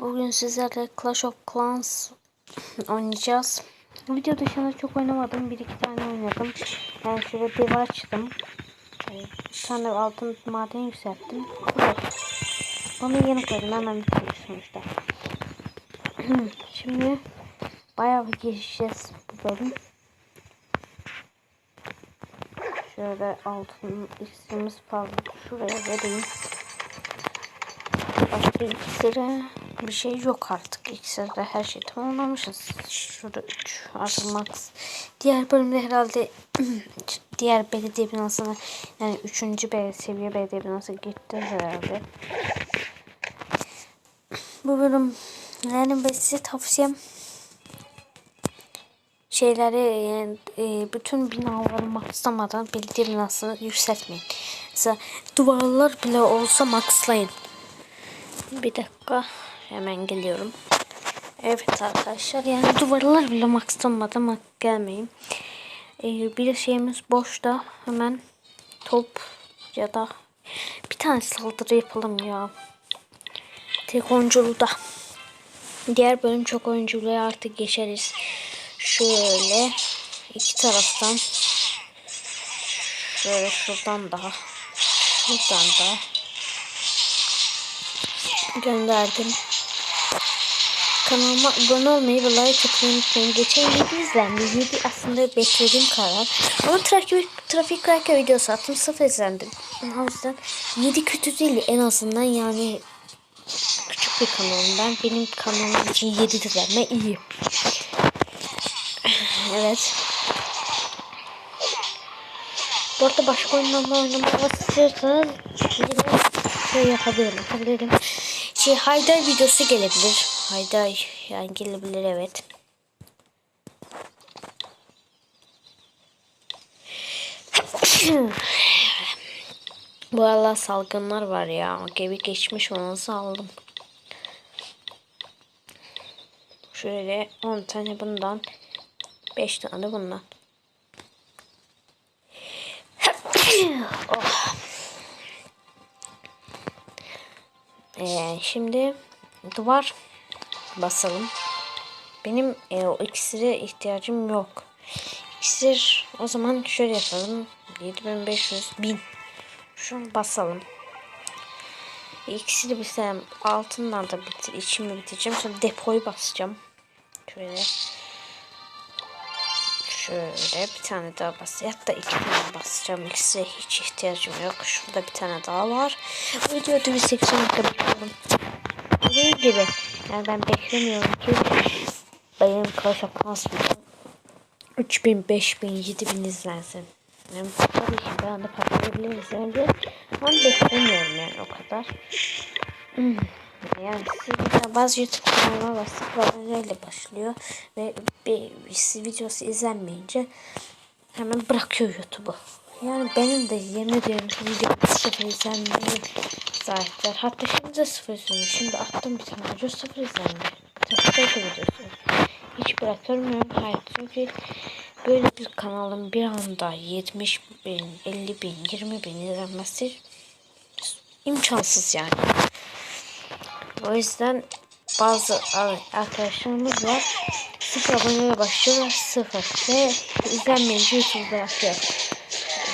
Bugün sizlerle Clash of Clans oynayacağız. Video dışında çok oynamadım. Bir iki tane oynadım. Yani şöyle bir açtım. Ee, Bir tane altın maden yükselttim. Onu yeni koydum. Hemen bitirmiş sonuçta. Şimdi bayağı bir geçeceğiz bu bölüm. Şöyle altın iksirimiz fazla. Şuraya vereyim. Başka iksire bir şey yok artık. İksirde her şey tamamlamışız. Şurada 3 artı max. Diğer bölümde herhalde diğer belediye binasına yani 3. be seviye belediye binası gitti herhalde. Bu bölüm yani ben size tavsiyem şeyleri yani, e, bütün binaları maxlamadan belediye binasını yükseltmeyin. Mesela duvarlar bile olsa maxlayın. Bir dakika hemen geliyorum. Evet arkadaşlar yani duvarlar bile maxlamadan mak gelmeyin. Ee, bir şeyimiz boşta hemen top ya da bir tane saldırı yapalım ya. Tek oyunculu da. Diğer bölüm çok oyunculuğa artık geçeriz. Şöyle iki taraftan şöyle şuradan daha şuradan da gönderdim. Kanalıma abone olmayı ve like atmayı unutmayın. Geçen 7 izlendi. 7 aslında beklediğim karar. Ama trafik, trafik kraka videosu attım. Sıfır izlendim. O yüzden 7 kötü değil. En azından yani küçük bir kanalım. Ben benim kanalım için 7 izlenme iyi. Evet. Bu arada başka oyunlarla oynamak istiyorsanız şey yapabilirim. Yapabilirim. Şey Haydar videosu gelebilir. Haydar yani gelebilir evet. Bu aralar salgınlar var ya. Gibi geçmiş onu aldım. Şöyle 10 tane bundan 5 tane bundan. oh. Ee, şimdi duvar basalım. Benim e, o iksire ihtiyacım yok. İksir o zaman şöyle yapalım. 7500 bin. Şunu basalım. İksiri bitsem altından da bitir, içimi bitireceğim. Sonra depoyu basacağım. Şöyle. Şöyle bir tane daha bas. Hatta iki tane basacağım. İkisi hiç ihtiyacım yok. Şurada bir tane daha var. Videoda bir 80 dakika bekliyorum. Dediğim gibi. Yani ben beklemiyorum ki benim Clash of Clans videom 3000, 5000, 7000 izlensin. Yani tabii ki ben de patlayabilir izlenebilir. Ama beklemiyorum yani o kadar. Yani sizde bazı YouTube kanallar var sıfırlarıyla başlıyor ve bir, bir videosu izlenmeyince hemen bırakıyor YouTube'u. Yani benim de yemin ediyorum ki videom sıfır zaten. Hatta şimdi de sıfır izleniyor. Şimdi attım bir tane video sıfır izlendi. Sıfır videosu. Hiç bırakamıyorum. Hayır çünkü böyle bir kanalın bir anda 70 bin, 50 bin, 20 bin izlenmesi imkansız yani. O yüzden bazı arkadaşlarımız var. Sıfır aboneye başlıyorlar. Sıfır. Ve izlenmeyince YouTube bırakıyor.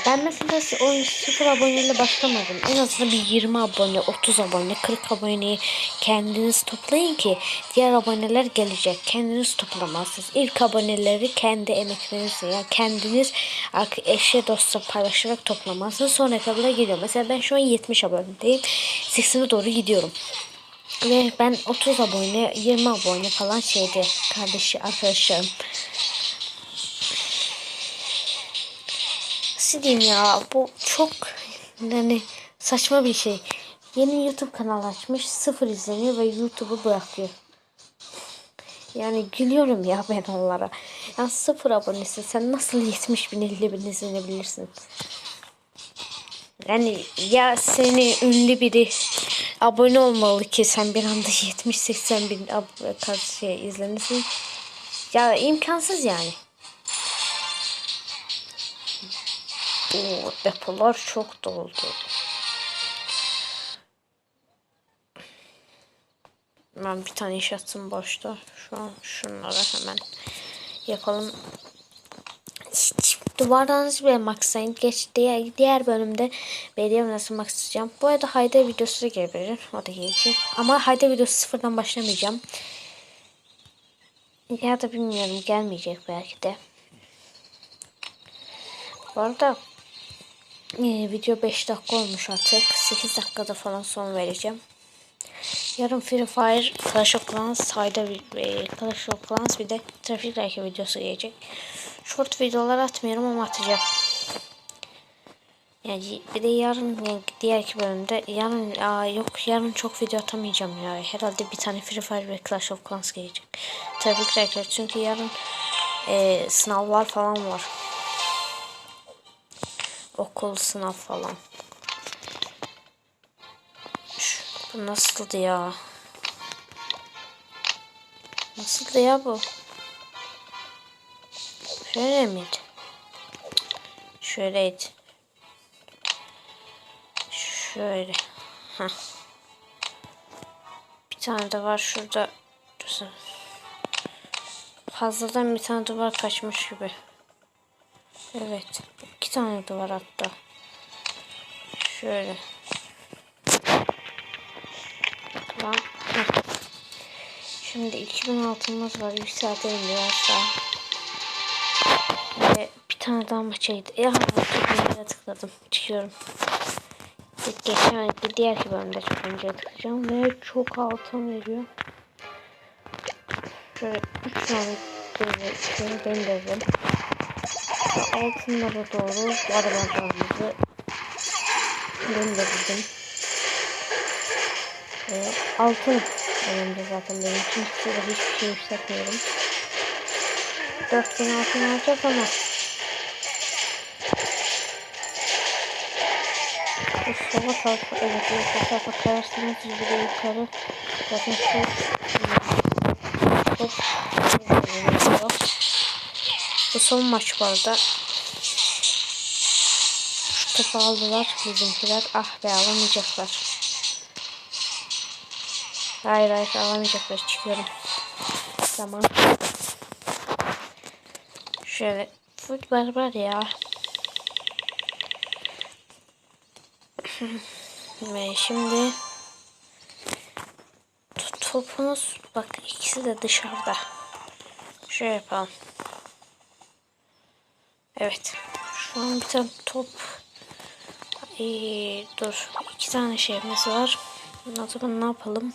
Ben mesela o sıfır aboneyle başlamadım. En azından bir 20 abone, 30 abone, 40 aboneyi kendiniz toplayın ki diğer aboneler gelecek. Kendiniz toplamazsınız. İlk aboneleri kendi emeklerinizle yani kendiniz eşe dostla paylaşarak toplamazsınız. Sonra kadar geliyor. Mesela ben şu an 70 abonedeyim. 80'e doğru gidiyorum. Ve ben 30 abone, 20 abone falan şeydi kardeşi arkadaşlarım. Nasıl diyeyim ya bu çok yani saçma bir şey. Yeni YouTube kanal açmış sıfır izleniyor ve YouTube'u bırakıyor. Yani gülüyorum ya ben onlara. Yani sıfır abonesi sen nasıl 70 bin 50 bin izlenebilirsin? Yani ya seni ünlü biri abone olmalı ki sen bir anda 70-80 bin ab- şey izlenirsin. Ya imkansız yani. Oo, depolar çok doldu. Ben bir tane iş atsın boşta. Şu an şunları hemen yapalım. Duvardan bile maksayın. Geç diğer, diğer bölümde belediye nasıl maksayacağım. Bu arada Hayda videosu da gelebilir. O da gelecek. Ama Hayda videosu sıfırdan başlamayacağım. Ya da bilmiyorum gelmeyecek belki de. Bu arada e, video 5 dakika olmuş artık. 8 dakikada falan son vereceğim. Yarın Free Fire, Clash of Clans, Hayda e, Clash of Clans bir de Trafik Like videosu gelecek. Short videolar atmıyorum ama atacağım. Yani bir de yarın diğer iki bölümde yarın aa, yok yarın çok video atamayacağım ya. Herhalde bir tane Free Fire ve Clash of Clans gelecek. Trafik Like çünkü yarın e, sınavlar falan var. Okul sınav falan. Şu, bu nasıldı ya? Nasıldı ya bu? Şöyle miydi? Şöyleydi. Şöyle. Heh. Bir tane de var şurada. Dursun. Fazladan bir tane duvar kaçmış gibi. Evet. iki tane duvar hatta. Şöyle. Tamam. Şimdi 2000 altımız var. Yükseltelim biraz daha. Ve bir tane daha maçaydı. Ya tıklamaya tıkladım. Çıkıyorum. Geçen diğer ki bölümde çok önce tıklayacağım. Ve çok altın veriyor. Şöyle 3 tane şöyle gönderdim. Altınlara doğru arabalarımızı gönderdim. Ve altın önemli zaten benim için. Şurada hiçbir şey yükseltmiyorum. 4000 altın alacağız ama sola tarafa evet bu tarafa kayarsanız yüzde yukarı zaten çok çok bu son maç bu arada şu topu aldılar bizimkiler ah be alamayacaklar hayır hayır alamayacaklar çıkıyorum tamam Şöyle futbol var ya. Ve şimdi topumuz bak ikisi de dışarıda. Şöyle yapalım. Evet. Şu an bir tane top. Ee, dur. iki tane şeyimiz var. O zaman ne yapalım?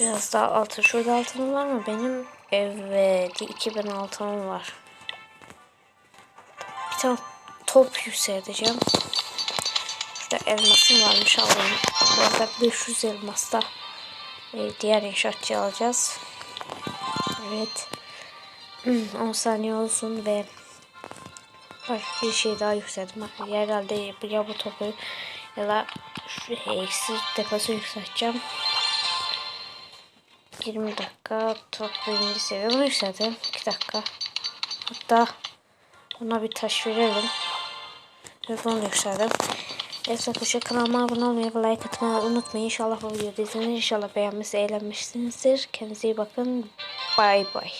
Biraz daha altı. Şurada altın var mı? Benim evet 2000 altınım var. Bir tane top yükselteceğim. Şurada elmasım varmış alayım. Bu arada 500 elmasta e, diğer inşaatçı alacağız. Evet. 10 saniye olsun ve bir şey daha yükselttim. Herhalde ya bu topu ya da şu eksi deposu yükselteceğim. 20 dakika top birinci seviye bunu yükseltelim 2 dakika hatta buna bir taş verelim ve bunu yükseltelim Evet arkadaşlar kanalıma abone olmayı ve like atmayı unutmayın. İnşallah bu videoda izlenir. İnşallah beğenmişsiniz, eğlenmişsinizdir. Kendinize iyi bakın. Bay bay.